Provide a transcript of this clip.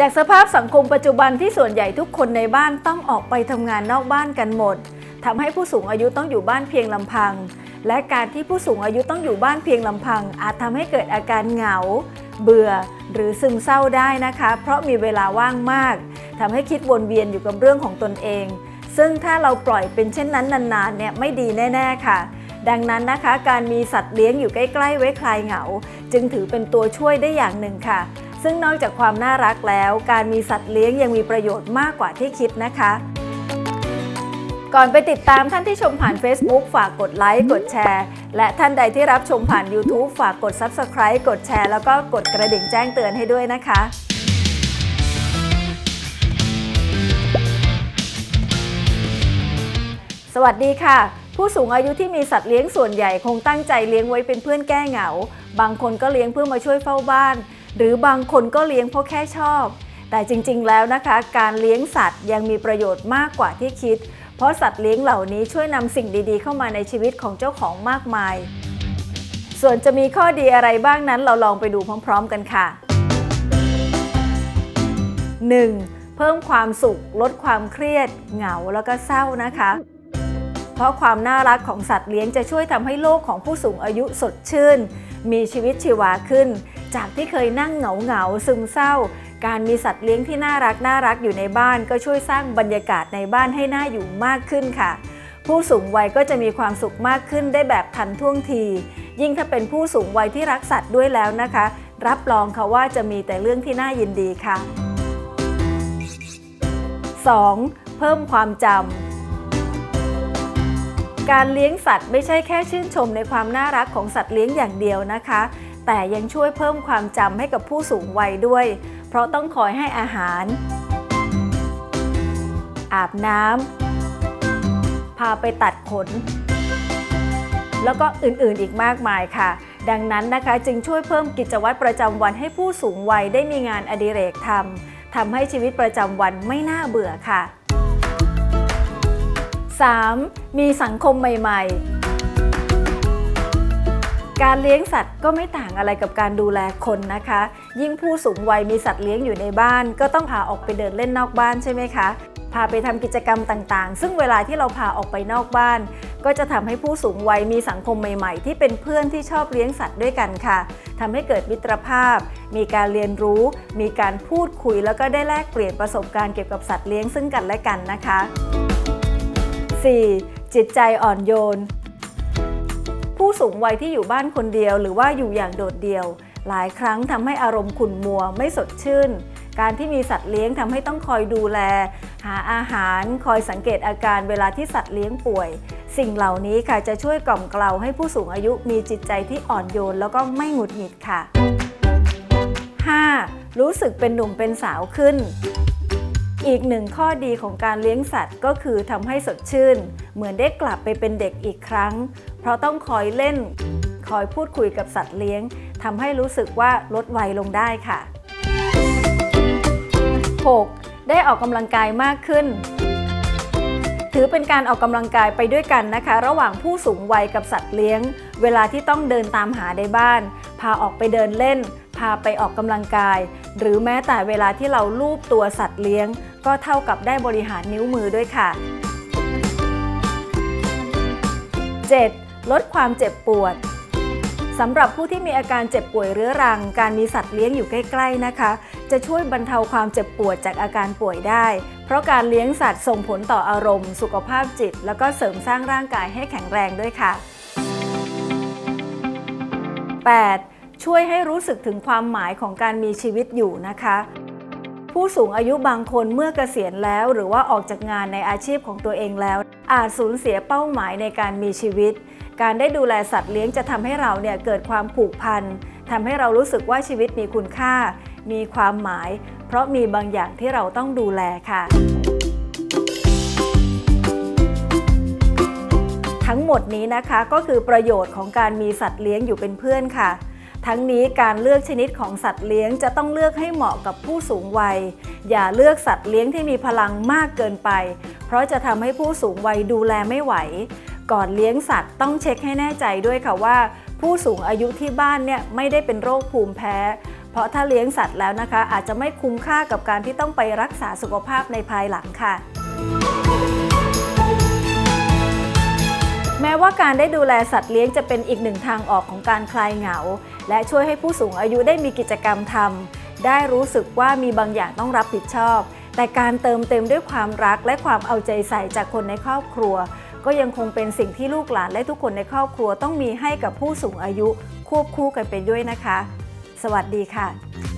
จากสภาพสังคมปัจจุบันที่ส่วนใหญ่ทุกคนในบ้านต้องออกไปทำงานนอกบ้านกันหมดทำให้ผู้สูงอายุต้องอยู่บ้านเพียงลำพัง และการที่ผู้สูงอายุต้องอยู่บ้านเพียงลำพัง อาจทำให้เกิดอาการเหงา เบื่อ หรือซึมเศร้าได้นะคะ เพราะมีเวลาว่างมากทำให้คิดวนเวียนอยู่กับเรื่องของตนเอง ซึ่งถ้าเราปล่อยเป็นเช่นนั้นนานๆเนี่ยไม่ดีแน่ๆค่ะดังนั้นนะคะการมีสัตว์เลี้ยงอยู่ใกล้ ๆ ไว้คลายเหงา จึงถือเป็นตัวช่วยได้อย่างหนึ่งค่ะ ซึ่งนอกจากความน่ารักแล้ว การมีสัตว์เลี้ยงยังมีประโยชน์มากกว่าที่คิดนะคะ ก่อนไปติดตามท่านที่ชมผ่าน Facebook ฝากกดไลค์กดแชร์ และท่านใดที่รับชมผ่าน YouTube ฝากกด Subscribe กดแชร์แล้วก็กดกระดิ่งแจ้งเตือนให้ด้วยนะคะสวัสดีค่ะ ผู้สูงอายุที่มีสัตว์เลี้ยงส่วนใหญ่คงตั้งใจเลี้ยงไว้เป็นเพื่อนแก้เหงา บางคนก็เลี้ยงเพื่อมาช่วยเฝ้าบ้าน หรือบางคนก็เลี้ยงเพราะแค่ชอบ แต่จริงๆแล้วนะคะ การเลี้ยงสัตว์ยังมีประโยชน์มากกว่าที่คิด เพราะสัตว์เลี้ยงเหล่านี้ช่วยนำสิ่งดีๆ เข้ามาในชีวิตของเจ้าของมากมาย ส่วนจะมีข้อดีอะไรบ้างนั้นเราลองไปดูพร้อม ๆ กันค่ะ 1. เพิ่มความสุข ลดความเครียด เหงาแล้วก็เศร้านะคะ เพราะความน่ารักของสัตว์เลี้ยงจะช่วยทำให้โลกของผู้สูงอายุสดชื่น มีชีวิตชีวาขึ้น จากที่เคยนั่งเหงาเหงาซึมเศร้า การมีสัตว์เลี้ยงที่น่ารักน่ารักอยู่ในบ้าน ก็ช่วยสร้างบรรยากาศในบ้านให้น่าอยู่มากขึ้นค่ะ ผู้สูงวัยก็จะมีความสุขมากขึ้นได้แบบทันท่วงที ยิ่งถ้าเป็นผู้สูงวัยที่รักสัตว์ด้วยแล้วนะคะ รับรองค่ะว่าจะมีแต่เรื่องที่น่ายินดีค่ะ 2. เพิ่มความจำ การเลี้ยงสัตว์ไม่ใช่แค่ชื่นชมในความน่ารักของสัตว์เลี้ยงอย่างเดียวนะคะ แต่ยังช่วยเพิ่มความจำให้กับผู้สูงวัยด้วย เพราะต้องคอยให้อาหาร อาบน้ำพาไปตัดขน แล้วก็อื่นๆอีกมากมายค่ะ ดังนั้นนะคะจึงช่วยเพิ่มกิจวัตรประจำวันให้ผู้สูงวัยได้มีงานอดิเรกทำทำให้ชีวิตประจำวันไม่น่าเบื่อค่ะ 3. มีสังคมใหม่ ๆ การเลี้ยงสัตว์ก็ไม่ต่างอะไรกับการดูแลคนนะคะ ยิ่งผู้สูงวัยมีสัตว์เลี้ยงอยู่ในบ้าน ก็ต้องพาออกไปเดินเล่นนอกบ้านใช่ไหมคะ พาไปทำกิจกรรมต่างๆ ซึ่งเวลาที่เราพาออกไปนอกบ้าน ก็จะทำให้ผู้สูงวัยมีสังคมใหม่ ๆ ที่เป็นเพื่อนที่ชอบเลี้ยงสัตว์ด้วยกันค่ะทำให้เกิดมิตรภาพ มีการเรียนรู้ มีการพูดคุย แล้วก็ได้แลกเปลี่ยนประสบการณ์เกี่ยวกับสัตว์เลี้ยงซึ่งกันและกันนะคะ 4. จิตใจอ่อนโยน ผู้สูงวัยที่อยู่บ้านคนเดียวหรือว่าอยู่อย่างโดดเดี่ยว หลายครั้งทำให้อารมณ์ขุ่นมัวไม่สดชื่น การที่มีสัตว์เลี้ยงทำให้ต้องคอยดูแล หาอาหารคอยสังเกตอาการเวลาที่สัตว์เลี้ยงป่วย สิ่งเหล่านี้ค่ะจะช่วยกล่อมเกลาให้ผู้สูงอายุมีจิตใจที่อ่อนโยนแล้วก็ไม่หงุดหงิดค่ะ 5. รู้สึกเป็นหนุ่มเป็นสาวขึ้น อีกหนึ่งข้อดีของการเลี้ยงสัตว์ก็คือทำให้สดชื่น เหมือนได้กลับไปเป็นเด็กอีกครั้ง เพราะต้องคอยเล่น คอยพูดคุยกับสัตว์เลี้ยงทำให้รู้สึกว่าลดวัยลงได้ค่ะ 6. ได้ออกกำลังกายมากขึ้น ถือเป็นการออกกำลังกายไปด้วยกันนะคะ ระหว่างผู้สูงวัยกับสัตว์เลี้ยง เวลาที่ต้องเดินตามหาในบ้าน พาออกไปเดินเล่นพาไปออกกำลังกาย หรือแม้แต่เวลาที่เราลูบตัวสัตว์เลี้ยง ก็เท่ากับได้บริหารนิ้วมือด้วยค่ะ 7. ลดความเจ็บปวดสำหรับผู้ที่มีอาการเจ็บป่วยเรื้อรัง การมีสัตว์เลี้ยงอยู่ใกล้ๆนะคะ จะช่วยบรรเทาความเจ็บปวดจากอาการป่วยได้ เพราะการเลี้ยงสัตว์ส่งผลต่ออารมณ์ สุขภาพจิต แล้วก็เสริมสร้างร่างกายให้แข็งแรงด้วยค่ะ 8. ช่วยให้รู้สึกถึงความหมายของการมีชีวิตอยู่นะคะ ผู้สูงอายุบางคนเมื่อเกษียณแล้ว หรือว่าออกจากงานในอาชีพของตัวเองแล้ว อาจสูญเสียเป้าหมายในการมีชีวิต การได้ดูแลสัตว์เลี้ยงจะทำให้เราเนี่ยเกิดความผูกพันทำให้เรารู้สึกว่าชีวิตมีคุณค่า มีความหมาย เพราะมีบางอย่างที่เราต้องดูแลค่ะ ทั้งหมดนี้นะคะก็คือประโยชน์ของการมีสัตว์เลี้ยงอยู่เป็นเพื่อนค่ะ ทั้งนี้การเลือกชนิดของสัตว์เลี้ยงจะต้องเลือกให้เหมาะกับผู้สูงวัย อย่าเลือกสัตว์เลี้ยงที่มีพลังมากเกินไป เพราะจะทำให้ผู้สูงวัยดูแลไม่ไหว ก่อนเลี้ยงสัตว์ต้องเช็คให้แน่ใจด้วยค่ะว่า ผู้สูงอายุที่บ้านเนี่ยไม่ได้เป็นโรคภูมิแพ้ เพราะถ้าเลี้ยงสัตว์แล้วนะคะ อาจจะไม่คุ้มค่ากับการที่ต้องไปรักษาสุขภาพในภายหลังค่ะ ว่าการได้ดูแลสัตว์เลี้ยงจะเป็นอีกหนึ่งทางออกของการคลายเหงา และช่วยให้ผู้สูงอายุได้มีกิจกรรมทำได้รู้สึกว่ามีบางอย่างต้องรับผิดชอบ แต่การเติมเต็มด้วยความรักและความเอาใจใส่จากคนในครอบครัว ก็ยังคงเป็นสิ่งที่ลูกหลานและทุกคนในครอบครัวต้องมีให้กับผู้สูงอายุควบคู่กันไปด้วยนะคะ สวัสดีค่ะ